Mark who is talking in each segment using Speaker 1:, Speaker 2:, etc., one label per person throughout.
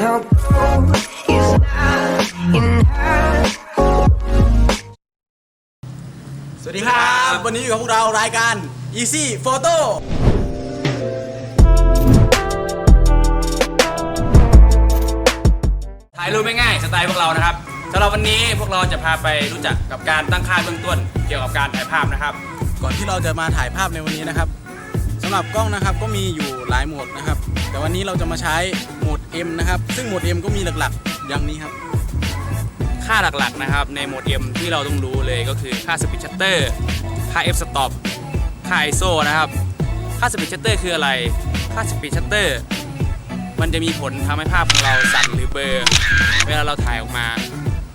Speaker 1: no gold is not enough.
Speaker 2: สวัสดีครับ วันนี้อยู่กับพวกเรารายการ Easy Photo
Speaker 3: ถ่ายรูปไม่ง่ายสไตล์พวกเรานะครับสำหรับวันนี้พวกเราจะพาไปรู้จักกับการตั้งค่าเบื้องต้น เกี่ยวกับการถ่ายภาพนะครับ
Speaker 2: ก่อนที่เราจะมาถ่ายภาพในวันนี้นะครับ สำหรับกล้องนะครับก็มีอยู่หลายโหมดนะครับ แต่วันนี้เราจะมาใช้โหมด M นะครับ ซึ่งโหมด M ก็มีหลักๆ อย่างนี้ครับ
Speaker 3: ค่าหลักๆนะครับในโหมด M ที่เราต้องรู้เลยก็คือค่า speed shutter ค่า f stop ค่า ISO นะครับ ค่า speed shutter คืออะไร ค่า speed shutter มันจะมีผลทำให้ภาพของเราสั่นหรือเบลอเวลาเราถ่ายออกมา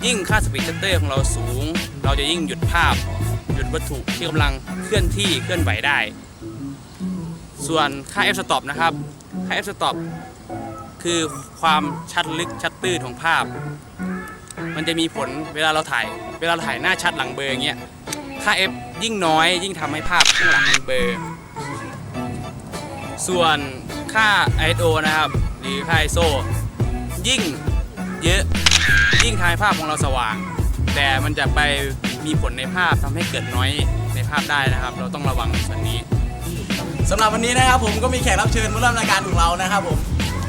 Speaker 3: ยิ่งค่า speed shutter ของเราสูง เราจะยิ่งหยุดภาพ หยุดวัตถุที่กำลังเคลื่อนที่เคลื่อนไหวได้ ส่วนค่า f stop นะครับ ค่า f stop คือความชัดลึกชัดตื้นของภาพ มันจะมีผลเวลาเราถ่าย เวลาเราถ่ายหน้าชัดหลังเบลออย่างเงี้ย ค่า f ยิ่งน้อย ยิ่งทำให้ภาพข้างหลังเบลอส่วนค่า ISO นะครับ หรือค่า ISO ยิ่งเยอะ ยิ่งทำให้ภาพของเราสว่าง แต่มันจะไปมีผลในภาพทำให้เกิดน้อยในภาพได้นะครับ เราต้องระวังส่วนนี้
Speaker 2: สำหรับวันนี้นะครับผมก็มีแขกรับเชิญมาร่วมรายการของเรานะครับผม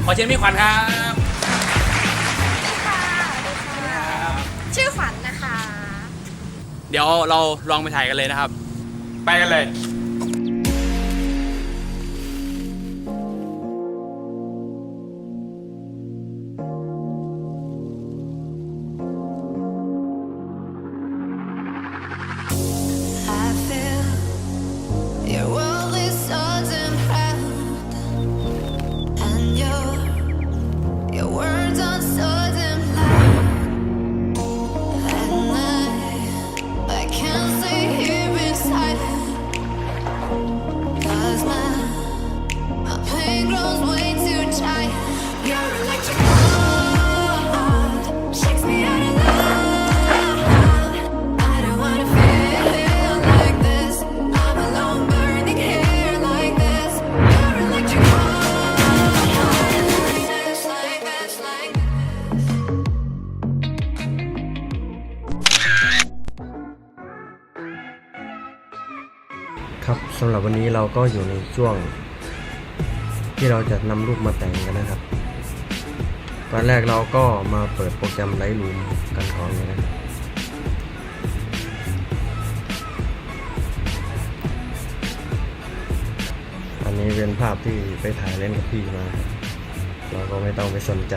Speaker 3: ขอเชิญพี่ขวัญครับ
Speaker 4: ชื่อขวัญนะคะ
Speaker 3: เดี๋ยวเราลองไปถ่ายกันเลยนะครับ ไปกันเลย
Speaker 5: วันนี้เราก็อยู่ในช่วง ที่เราจะนำรูปมาแต่งกันนะครับ ตอนแรกเราก็มาเปิดโปรแกรม Lightroom กันก่อนเลยนะครับอันนี้เป็นภาพที่ไปถ่ายเล่นกับพี่มา เราก็ไม่ต้องไปสนใจ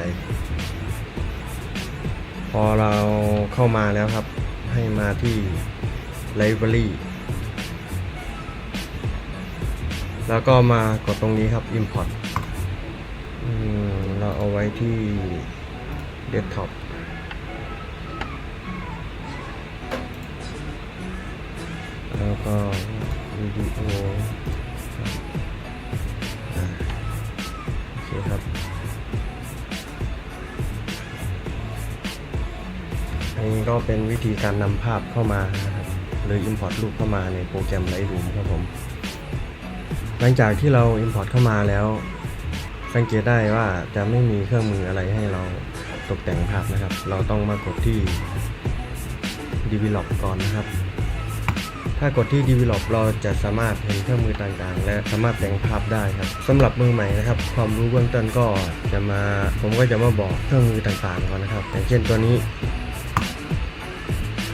Speaker 5: พอเราเข้ามาแล้วครับ ให้มาที่ Library แล้วก็มากดตรงนี้ครับ import เราเอาไว้ที่ desktop แล้วก็วิดีโอโอเคครับอันนี้ก็เป็นวิธีการนำภาพเข้ามานะครับหรือ import รูปเข้ามาในโปรแกรม Lightroom ครับผม หลังจากที่เรา Import เข้ามาแล้ว สังเกตได้ว่าจะไม่มีเครื่องมืออะไรให้เราตกแต่งภาพนะครับ เราต้องมากดที่ Develop ก่อนนะครับ ถ้ากดที่ Develop เราจะสามารถเห็นเครื่องมือต่างๆ และสามารถแต่งภาพได้ครับสำหรับมือใหม่นะครับ ความรู้เบื้องต้นก็จะมาผมก็จะมาบอกเครื่องมือต่างๆก่อนนะครับอย่างเช่นตัวนี้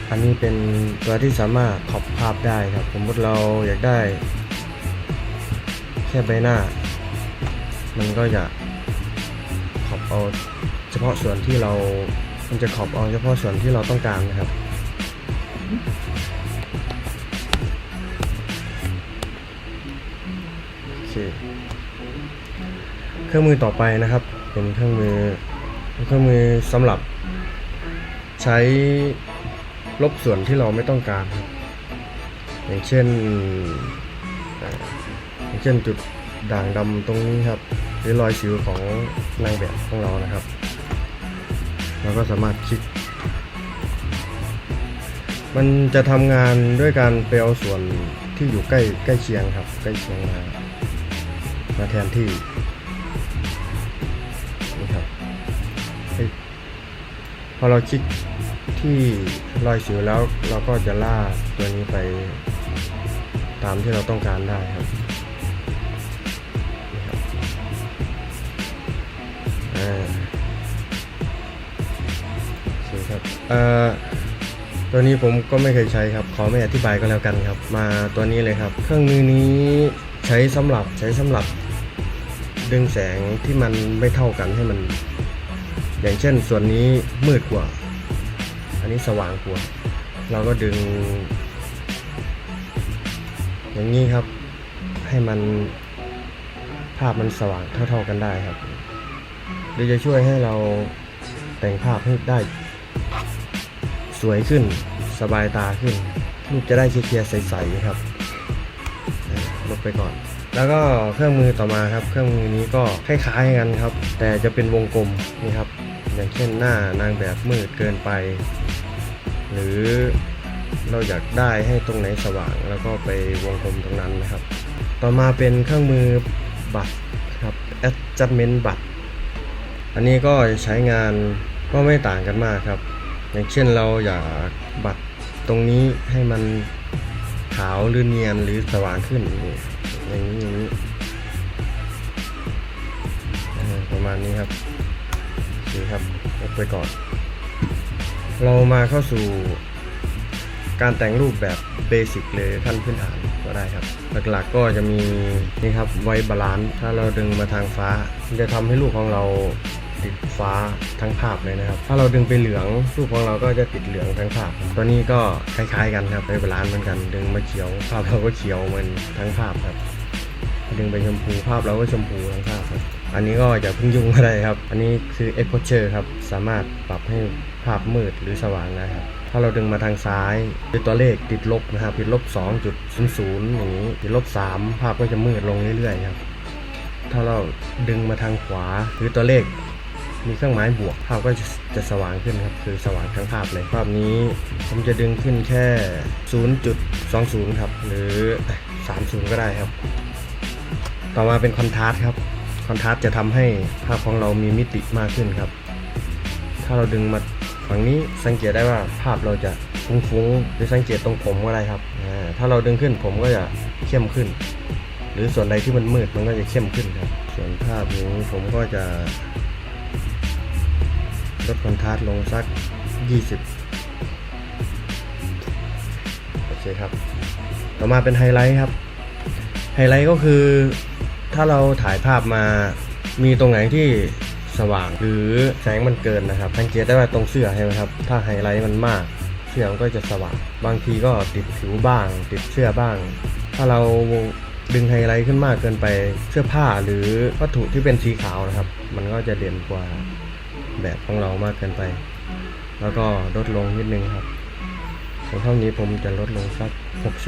Speaker 5: อันนี้เป็นตัวที่สามารถขอบภาพได้ครับ สมมติเราอยากได้ แค่ใบหน้า มันก็จะขอบเอาเฉพาะส่วนที่เรา มันจะขอบเอาเฉพาะส่วนที่เราต้องการนะครับโอเคเครื่องมือต่อไปนะครับ เป็นเครื่องมือเป็นเครื่องมือสำหรับใช้ลบส่วนที่เราไม่ต้องการครับอย่างเช่น เช่นจุดด่างดำตรงนี้ครับ หรือรอยสิวของนางแบบของเรานะครับ เราก็สามารถคลิก มันจะทำงานด้วยการไปเอาส่วนที่อยู่ใกล้ใกล้เคียงครับ ใกล้เคียงมามาแทนที่นี่ครับพอเราคลิกที่รอยสิวแล้วเราก็จะล่ากตัวนี้ไปตามที่เราต้องการได้ครับ อ่าโอเคครับเอ่อตัวนี้ผมก็ไม่เคยใช้ครับ ขอไม่อธิบายก็แล้วกันครับ มาตัวนี้เลยครับ เครื่องมือนี้ใช้สำหรับใช้สำหรับ ดึงแสงที่มันไม่เท่ากันให้มัน อย่างเช่น ส่วนนี้มืดกว่า อันนี้สว่างกว่า เราก็ดึง อย่างนี้ครับ ให้มันภาพมันสว่างเท่า ๆกันได้ครับ หรือจะช่วยให้เราแต่งภาพให้ได้สวยขึ้นสบายตาขึ้น รูปจะได้เคลียร์ใสๆครับลบไปก่อน แล้วก็เครื่องมือต่อมาครับ เครื่องมือนี้ก็คล้ายๆกันครับ แต่จะเป็นวงกลมนี่ครับ อย่างเช่นหน้านางแบบมืดเกินไป หรือเราอยากได้ให้ตรงไหนสว่าง แล้วก็ไปวงกลมตรงนั้นนะครับ ต่อมาเป็นเครื่องมือบัตรครับ adjustment บัตร อันนี้ก็ใช้งานก็ไม่ต่างกันมากครับ อย่างเช่นเราอยากบัตรตรงนี้ให้มันขาวหรือเนียนหรือสว่างขึ้นอย่างนี้อย่างนี้ประมาณนี้ครับโอเครับยกไปก่อน เรามาเข้าสู่การแต่งรูปแบบเบสิกเลยขั้นพื้นฐานก็ได้ครับ หลักๆก็จะมีนี่ครับไวบาลานซ์ถ้าเราดึงมาทางฟ้า จะทำให้รูปของเรา ติดฟ้าทั้งภาพเลยนะครับ ถ้าเราดึงไปเหลืองรูปของเราก็จะติดเหลืองทั้งภาพ ตัวนี้ก็คล้ายๆกันครับไวบาลานซ์เหมือนกัน ดึงมาเขียวภาพเราก็เขียวเหมือนทั้งภาพครับดึงไปชมพูภาพเราก็ชมพูทั้งภาพครับ อันนี้ก็อย่าเพิ่งยุ่งก็ได้ครับ อันนี้คือ exposure ครับ สามารถปรับให้ภาพมืดหรือสว่างได้ครับ ถ้าเราดึงมาทางซ้ายด้วยตัวเลขติดลบนะครับติดลบ 2.00อย่างนี้ติดลบ 3 ภาพก็จะมืดลงเรื่อยๆครับ ถ้าเราดึงมาทางขวาหรือตัวเลข มีเครื่องหมายบวกภาพก็จะจะสว่างขึ้นครับ คือสว่างทั้งภาพเลยภาพนี้ ผมจะดึงขึ้นแค่ 0.20 ครับ หรือ 30 ก็ได้ครับ ต่อมาเป็นคอนทราสต์ครับ คอนทราสต์จะทำให้ภาพของเรามีมิติมากขึ้นครับ ถ้าเราดึงมาฝั่งนี้สังเกตได้ว่าภาพเราจะฟุ้งๆหรือสังเกตตรงผมก็ได้ครับ ถ้าเราดึงขึ้นผมก็จะเข้มขึ้น หรือส่วนใดที่มันมืดมันก็จะเข้มขึ้นครับ ส่วนภาพนี้ผมก็จะ ลดคอนทราสต์ลงสัก 20 โอเคครับ ต่อมาเป็นไฮไลท์ครับ ไฮไลท์ก็คือถ้าเราถ่ายภาพมามีตรงไหนที่สว่างหรือแสงมันเกินนะครับสังเกตได้ว่าตรงเสื้อใช่ไหมครับ ถ้าไฮไลท์มันมาก เสื้อมันก็จะสว่าง บางทีก็ติดผิวบ้าง ติดเสื้อบ้าง ถ้าเราดึงไฮไลท์ขึ้นมากเกินไปเสื้อผ้าหรือวัตถุที่เป็นสีขาวนะครับ มันก็จะเด่นกว่า แบบของเรามากเกินไป แล้วก็ลดลงนิดนึงครับของเท่านี้ผมจะลดลงสัก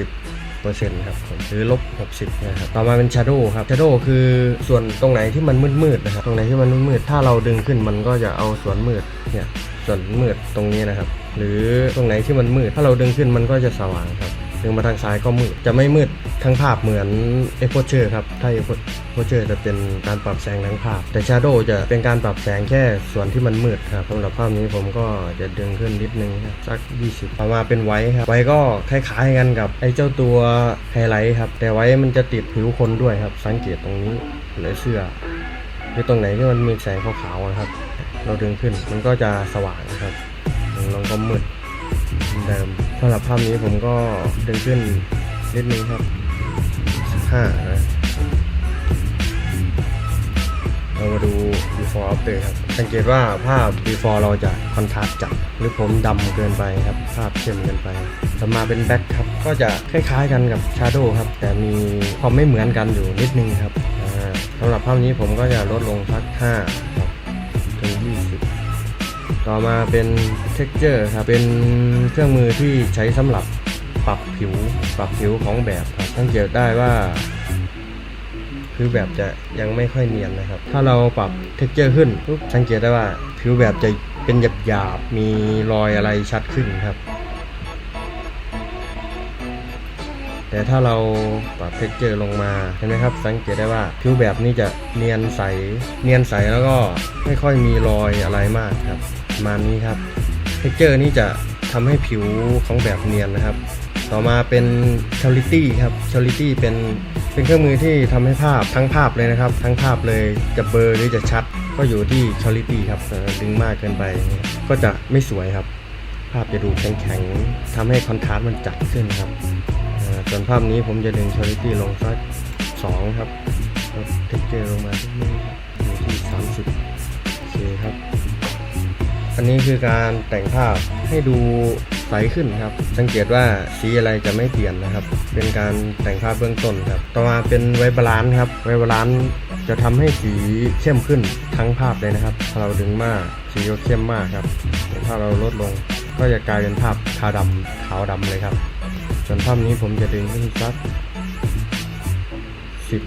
Speaker 5: 60เปอร์เซ็นต์ครับผมหรือลบ 60นะครับต่อมาเป็น Shadow ครับ Shadow คือส่วนตรงไหนที่มันมืดๆนะครับตรงไหนที่มันมืดๆถ้าเราดึงขึ้นมันก็จะเอาส่วนมืดเนี่ยส่วนมืดตรงนี้นะครับ หรือตรงไหนที่มันมืด ถ้าเราดึงขึ้นมันก็จะสว่างครับ ดึงมาทางซ้ายก็มืด จะไม่มืดทั้งภาพเหมือน Exposure ครับ ถ้า Exposure จะเป็นการปรับแสงทั้งภาพ แต่ Shadow จะเป็นการปรับแสงแค่ส่วนที่มันมืดครับสำหรับภาพนี้ผมก็จะดึงขึ้นนิดนึงครับสัก 20ต่อมาเป็นไว้ครับ ไว้ก็คล้ายๆกันกับไอ้เจ้าตัวไฮไลท์ครับ แต่ไว้มันจะติดผิวคนด้วยครับ สังเกตตรงนี้หรือเสื้อหรือตรงไหนที่มันมีแสงขาวๆนะครับ เราดึงขึ้นมันก็จะสว่างนะครับลงก็มืด เดิมสำหรับภาพนี้ผมก็ดึงขึ้นนิดนึงครับ15นะเรามาดู before after ครับ สังเกตว่าภาพ before เราจะคอนทราสต์จัด หรือผมดำเกินไปครับ ภาพเข้มเกินไปต่อมาเป็น back ครับ ก็จะคล้ายๆกันกับ shadow ครับ แต่มีความไม่เหมือนกันอยู่นิดนึงครับสำหรับภาพนี้ผมก็จะลดลงสัก5ครับถึง20 ต่อมาเป็น texture ครับ เป็นเครื่องมือที่ใช้สำหรับปรับผิว ปรับผิวของแบบครับสังเกตได้ว่าคือแบบจะยังไม่ค่อยเนียนนะครับ ถ้าเราปรับ texture ขึ้นปุ๊บสังเกตได้ว่าผิวแบบจะเป็นหยาบหยาบมีรอยอะไรชัดขึ้นครับ แต่ถ้าเราปรับเท็กเจอร์ลงมาเห็นไหมครับ สังเกตได้ว่าผิวแบบนี้จะเนียนใส เนียนใสแล้วก็ไม่ค่อยมีรอยอะไรมากครับ ประมาณนี้ครับเท็กเจอร์นี่จะทำให้ผิวของแบบเนียนนะครับ ต่อมาเป็น Quality ครับ Quality เป็นเป็นเครื่องมือที่ทำให้ภาพทั้งภาพเลยนะครับ ทั้งภาพเลยจะเบลอหรือจะชัด ก็อยู่ที่ Quality ครับดึงมากเกินไป ก็จะไม่สวยครับ ภาพจะดูแข็งๆทำให้คอนทราสต์มันจัดขึ้นครับส่วนภาพนี้ผมจะดึง Quality ลงสัก2ครับลด Texture ลงมาที่นี่ครับอยู่ที่30โอเคครับ อันนี้คือการแต่งภาพให้ดูใสขึ้นครับ สังเกตว่าสีอะไรจะไม่เปลี่ยนนะครับ เป็นการแต่งภาพเบื้องต้นครับ ต่อมาเป็นไวบาลานซ์ครับ ไวบาลานซ์จะทำให้สีเข้มขึ้นทั้งภาพเลยนะครับ ถ้าเราดึงมากสีก็เข้มมากครับ ถ้าเราลดลงก็จะกลายเป็นภาพขาวดำขาวดำเลยครับ ส่วนภาพนี้ผมจะดึงขึ้นสักสิบ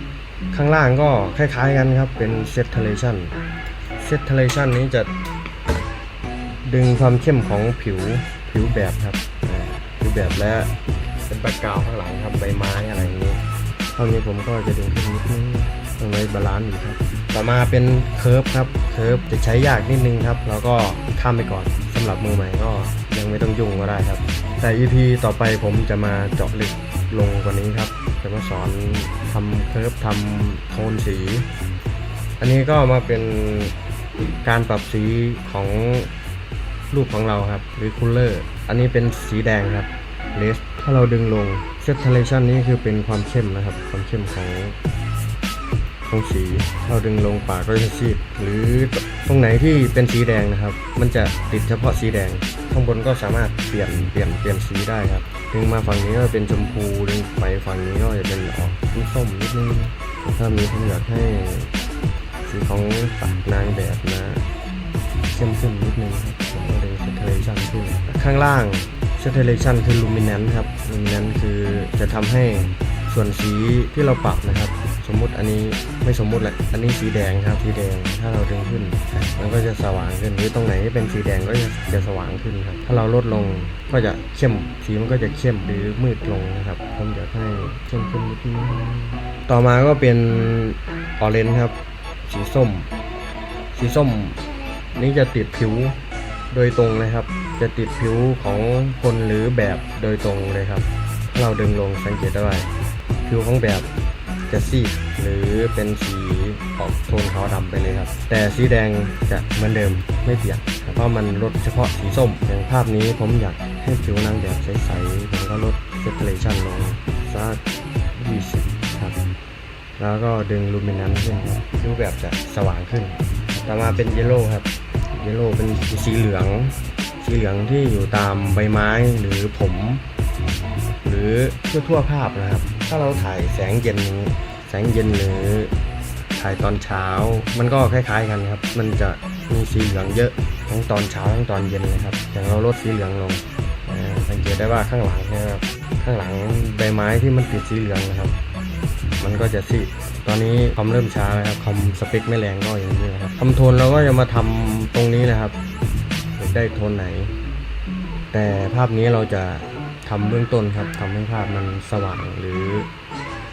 Speaker 5: ข้างล่างก็คล้ายๆกันครับ เป็นเซตเทเลชันเซตเทเลชันนี้จะ ดึงความเข้มของผิวผิวแบบครับผิวแบบและเป็นแบ็กกราวข้างหลังครับใบไม้อะไรอย่างนี้เท่านี้ผมก็จะดึงขึ้นนิดนึงตรงนี้บาลานซ์อยู่ครับ ต่อมาเป็นเคิร์ฟครับเคิร์ฟจะใช้ยากนิดนึงครับแล้วก็ข้ามไปก่อนสำหรับมือใหม่ก็ยังไม่ต้องยุ่งก็ได้ครับ แต่ EP ต่อไปผมจะมาเจาะลึกลงกว่านี้ครับ จะมาสอนทำเคิร์ฟทำโทนสี อันนี้ก็มาเป็นการปรับสีของ รูปของเราครับ หรือคูลเลอร์ อันนี้เป็นสีแดงครับเลสถ้าเราดึงลงเซตเทเลชันนี้คือเป็นความเข้มนะครับ ความเข้มของของสีเราดึงลงปากก็จะซีดหรือตรงไหนที่เป็นสีแดงนะครับ มันจะติดเฉพาะสีแดง ข้างบนก็สามารถเปลี่ยนเปลี่ยนเปลี่ยนสีได้ครับดึงมาฝั่งนี้ก็เป็นชมพูดึงไปฝั่งนี้ก็จะเป็นออกส้มนิดนึงถ้ามีผมอยากให้สีของปากนางแบบนะเข้มขึ้นนิดนึง ครับผมก็เลย saturation ขึ้น ข้างล่าง saturation คือ luminance ครับ luminance คือจะทำให้ส่วนสีที่เราปรับนะครับ สมมุติอันนี้ไม่สมมุติแหละ อันนี้สีแดงครับ สีแดง ถ้าเราดึงขึ้น มันก็จะสว่างขึ้น หรือตรงไหนที่เป็นสีแดงก็จะจะสว่างขึ้นครับ ถ้าเราลดลงก็จะเข้ม สีมันก็จะเข้มหรือมืดลงนะครับ ผมอยากให้เข้มขึ้นนิดนึง ต่อมาก็เป็น orange ครับ สีส้ม สีส้ม นี่จะติดผิว โดยตรงเลยครับ จะติดผิวของคนหรือแบบโดยตรงเลยครับถ้าเราดึงลงสังเกตได้ว่าผิวของแบบจะซีดหรือเป็นสีออกโทนขาวดำไปเลยครับ แต่สีแดงจะเหมือนเดิมไม่เปลี่ยนเพราะมันลดเฉพาะสีส้ม อย่างภาพนี้ผมอยากให้ผิวนางแบบใสๆผมก็ลดเซตเลชั่นลงสัก20ครับ แล้วก็ดึงลูมินันขึ้นครับรูปแบบจะสว่างขึ้น ต่อมาเป็นเยลโล่ครับ เยลโล่เป็นสีเหลือง สีเหลืองที่อยู่ตามใบไม้หรือผม หรือทั่วๆภาพนะครับ ถ้าเราถ่ายแสงเย็นแสงเย็นหรือถ่ายตอนเช้า มันก็คล้ายๆกันครับ มันจะมีสีเหลืองเยอะทั้งตอนเช้าทั้งตอนเย็นเลยครับ อย่างเราลดสีเหลืองลงสังเกตได้ว่าข้างหลังนะครับข้างหลังใบไม้ที่มันติดสีเหลืองนะครับ มันก็จะซีดตอนนี้คอมเริ่มช้าแล้วครับคอมสเปคไม่แรงก็อย่างนี้นะครับทำโทนเราก็จะมาทำตรงนี้นะครับได้โทนไหน แต่ภาพนี้เราจะทำเบื้องต้นครับทำให้ภาพมันสว่างหรือ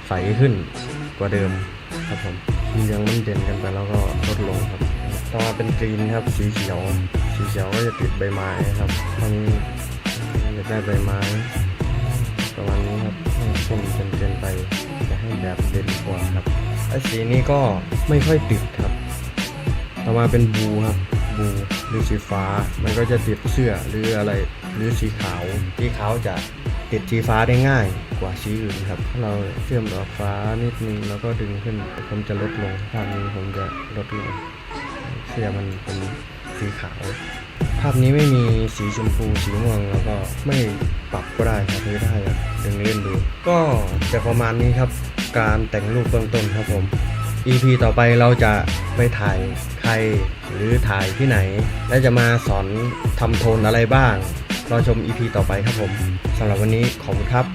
Speaker 5: ใสขึ้นกว่าเดิมครับผมสีเหลืองมันเด่นกันไปแล้วก็ลดลงครับต่อมาเป็นกรีนครับสีเขียวสีเขียวก็จะติดใบไม้ครับตอนนี้อยากได้ใบไม้ประมาณนี้ครับไม่เข้มจนเกินไป จะให้แบบเด่นกว่าครับไอ้สีนี้ก็ไม่ค่อยติดครับ ต่อมาเป็นบูครับ บูหรือสีฟ้า มันก็จะติดเสื้อหรืออะไรหรือสีขาว สีขาวจะติดสีฟ้าได้ง่ายกว่าสีอื่นครับ ถ้าเราเชื่อมดอกฟ้านิดนึงแล้วก็ดึงขึ้น ผมจะลดลงภาพนี้ผมจะลดลง เสื้อมันเป็นสีขาว ภาพนี้ไม่มีสีชมพูสีม่วงแล้วก็ไม่ปรับก็ได้ครับไม่ได้ครับดึงเล่นดู ก็จะประมาณนี้ครับการแต่งรูปเบื้องต้นครับผม EP ต่อไปเราจะไปถ่ายใครหรือถ่ายที่ไหน และจะมาสอนทำโทนอะไรบ้างรอชม EP ต่อไปครับผมสำหรับวันนี้ขอบคุณครับ